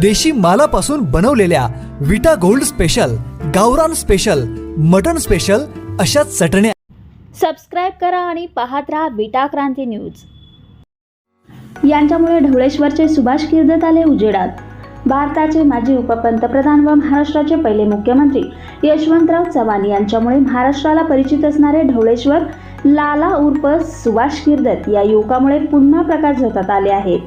देशी मालापासून बनवलेल्या विटा गोल्ड स्पेशल गावरान स्पेशल मटन स्पेशल अशा चटण्या सबस्क्राईब करा आणि पाहत राहा विटा क्रांती न्यूज. यांच्यामुळे ढवळेश्वरचे सुभाष किर्दत आले उजेडात. भारताचे माजी उपपंतप्रधान व महाराष्ट्राचे पहिले मुख्यमंत्री यशवंतराव चव्हाण यांच्यामुळे महाराष्ट्राला परिचित असणारे ढवळेश्वर लाला उर्फ सुभाष किर्दत या युवकामुळे पुन्हा प्रकाश झोतात आले आहेत.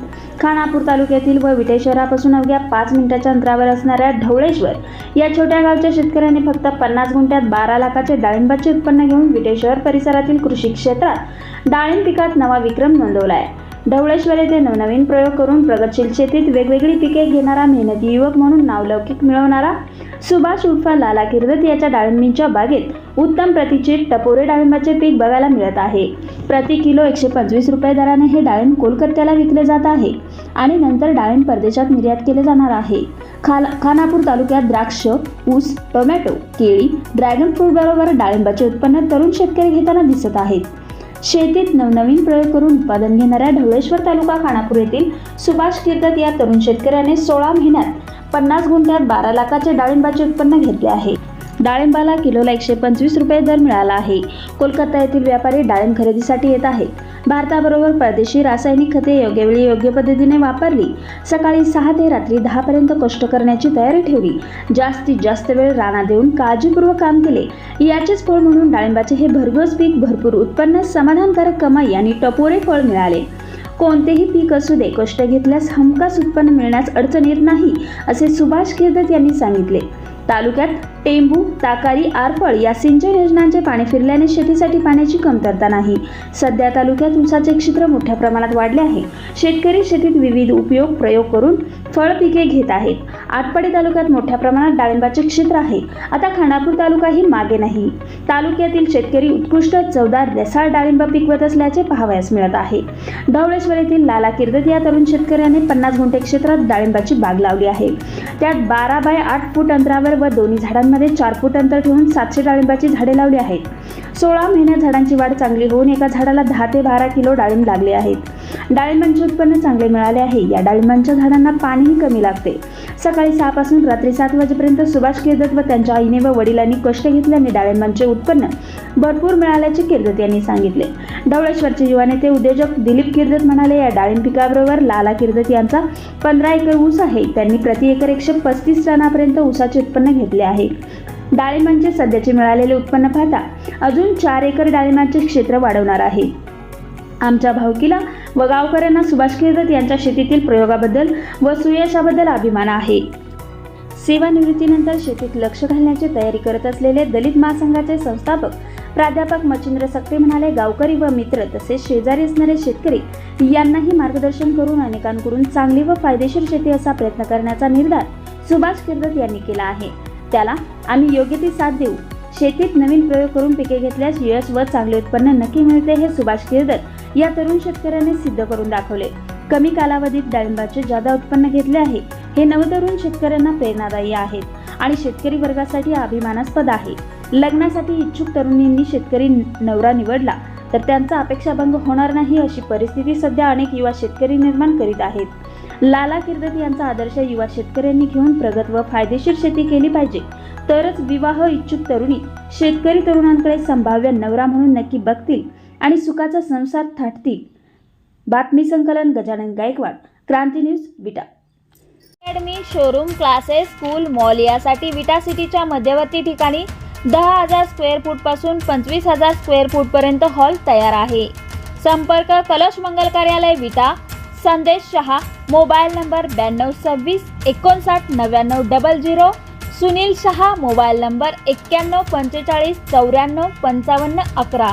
खानापूर तालुक्यातील व विटे शहरापासून अवघ्या पाच मिनिटाच्या अंतरावर असणाऱ्या ढवळेश्वर या छोट्या गावच्या शेतकऱ्यांनी फक्त पन्नास गुंठ्यात बारा लाखाचे डाळिंबाचे उत्पन्न घेऊन विटे शहर परिसरातील कृषी क्षेत्रात डाळिंब पिकात नवा विक्रम नोंदवला आहे ढवळेश्वर येथे नवनवीन प्रयोग करून प्रगतशील शेतीत वेगवेगळी पिके घेणारा मेहनती युवक म्हणून नावलौकिक मिळवणारा सुभाष उर्फ लाला किर्दत याच्या डाळिंबींच्या बागेत उत्तम प्रतीचे टपोरे डाळिंबाचे पीक बघायला मिळत आहे. प्रति किलो एकशे पंचवीस रुपये दराने हे डाळिंब कोलकात्याला विकले जात आहे आणि नंतर डाळिंब परदेशात निर्यात केले जाणार आहे. खाल खानापूर तालुक्यात द्राक्ष ऊस टोमॅटो केळी ड्रॅगन फ्रूट बरोबर डाळिंबाचे उत्पन्न तरुण शेतकरी घेताना दिसत आहेत. शेतीत नवनवीन प्रयोग करून उत्पादन घेणाऱ्या ढवळेश्वर तालुका खानापूर येथील सुभाष किर्दत या तरुण शेतकऱ्याने सोळा महिन्यात पन्नास गुंठ्यात बारा लाखाचे डाळिंबाचे उत्पन्न घेतले आहे. डाळिंबाला किलोला एकशे पंचवीस रुपये दर मिळाला आहे. कोलकाता येथील व्यापारी डाळिंब खरेदीसाठी येत आहेत. भारताबरोबर परदेशी रासायनिक खते योग्य वेळी योग्य पद्धतीने वापरली. सकाळी सहा ते रात्री दहापर्यंत कष्ट करण्याची तयारी ठेवली. जास्तीत जास्त वेळ राणा देऊन काळजीपूर्वक काम केले. याचेच फळ म्हणून डाळिंबाचे हे भरघोस पीक भरपूर उत्पन्न समाधानकारक कमाई आणि टपोरे फळ मिळाले. कोणतेही पीक असू दे कष्ट घेतल्यास हमखास उत्पन्न मिळण्यास अडचण येत नाही असे सुभाष किर्दत यांनी सांगितले. तालुक्यात टेंबू ताकारी आरफळ या सिंचन योजनांचे पाणी फिरल्याने शेतीसाठी पाण्याची कमतरता नाही. सध्या तालुक्यात ऊसाचे क्षेत्र मोठ्या प्रमाणात वाढले आहे. शेतकरी शेतीत विविध उपयोग प्रयोग करून फळ पिके घेत आहेत. आटपाडी तालुक्यात मोठ्या प्रमाणात डाळिंबाचे क्षेत्र आहे. आता खानापूर तालुकाही मागे नाही. तालुक्यातील शेतकरी उत्कृष्ट चवदार रसाळ डाळिंब पिकवत असल्याचे पाहावयास मिळत आहे. ढवळेश्वर येथील लाला किर्दत या तरुण शेतकऱ्याने पन्नास गुंठे क्षेत्रात डाळिंबाची बाग लावली आहे. त्यात बारा बाय आठ फूट अंतरावर व दोन्ही झाडांमध्ये चार फूट अंतर ठेवून सातशे डाळिंबाची झाडे लावली आहेत. सोळा महिन्यात झाडांची वाढ चांगली होऊन एका झाडाला दहा ते बारा किलो डाळिंब लागले आहेत. डाळिंबांचे उत्पन्न चांगले मिळाले आहे. या डाळिंबांच्या झाडांना पाणीही कमी लागते. सकाळी सहापासून रात्री सात वाजेपर्यंत सुभाष किर्दत व त्यांच्या आईने व वडिलांनी कष्ट घेतल्याने डाळिंबांचे उत्पन्न भरपूर मिळाल्याचे किर्दत यांनी सांगितले. ढवळेश्वरचे युवा नेते उद्योजक दिलीप किर्दत म्हणाले या डाळिंब पिकाबरोबर लाला किर्दत यांचा पंधरा एकर ऊस आहे. त्यांनी प्रति एकर एकशे पस्तीस टनापर्यंत ऊसाचे उत्पन्न घेतले आहे. डाळिंबांचे सध्याचे मिळालेले उत्पन्न पाहता अजून चार एकर डाळिंबांचे क्षेत्र वाढवणार आहे. आमच्या भावकीला व गावकऱ्यांना सुभाष किर्दत यांच्या शेतीतील प्रयोगाबद्दल व सुयशाबद्दल अभिमान आहे. सेवानिवृत्तीनंतर शेतीत लक्ष घालण्याची तयारी करत असलेले दलित महासंघाचे संस्थापक प्राध्यापक मच्छिंद्र सक्ते म्हणाले गावकरी व मित्र तसेच शेजारी असणारे शेतकरी यांनाही मार्गदर्शन करून अनेकांकडून चांगली व फायदेशीर शेती असा प्रयत्न करण्याचा निर्धार सुभाष किर्दत यांनी केला आहे. त्याला आम्ही योग्य ती साथ देऊ. शेतीत नवीन प्रयोग करून पिके घेतल्यास यश व चांगले उत्पन्न नक्की मिळते हे सुभाष किर्दत या तरुण शेतकऱ्याने सिद्ध करून दाखवले. कमी कालावधीत डाळिंबाचे जादा उत्पन्न घेतले आहे. हे नवतरुण शेतकऱ्यांना प्रेरणादायी आहेत आणि शेतकरी वर्गासाठी अभिमानास्पद आहे. लग्नासाठी इच्छुक तरुणींनी शेतकरी नवरा निवडला तर त्यांचा अपेक्षाभंग होणार नाही अशी परिस्थिती सध्या अनेक युवा शेतकरी निर्माण करीत आहेत. लाला किर्दत यांचा आदर्श युवा शेतकऱ्यांनी घेऊन प्रगत व फायदेशीर शेती केली पाहिजे. तरच विवाह इच्छुक तरुणी शेतकरी तरुणांकडे संभाव्य नवरा म्हणून नक्की बघतील आणि सुखाचा संसार थाटतील. बातमी संकलन Gajanan Gaikwad Kranti news Vita. Academy showroom classes school mall यासाठी विटा सिटीच्या मध्यवर्ती ठिकाणी दहा हजार स्क्वेअर फूटपासून पंचवीस हजार स्क्वेअर फूटपर्यंत हॉल तयार आहे. संपर्क कलश मंगल कार्यालय विटा. संदेश शहा मोबाईल नंबर ब्याण्णव सव्वीस एकोणसाठ नव्याण्णव double zero Sunil Shah mobile number एक्क्याण्णव पंचेचाळीस चौऱ्याण्णव पंचावन्न अकरा.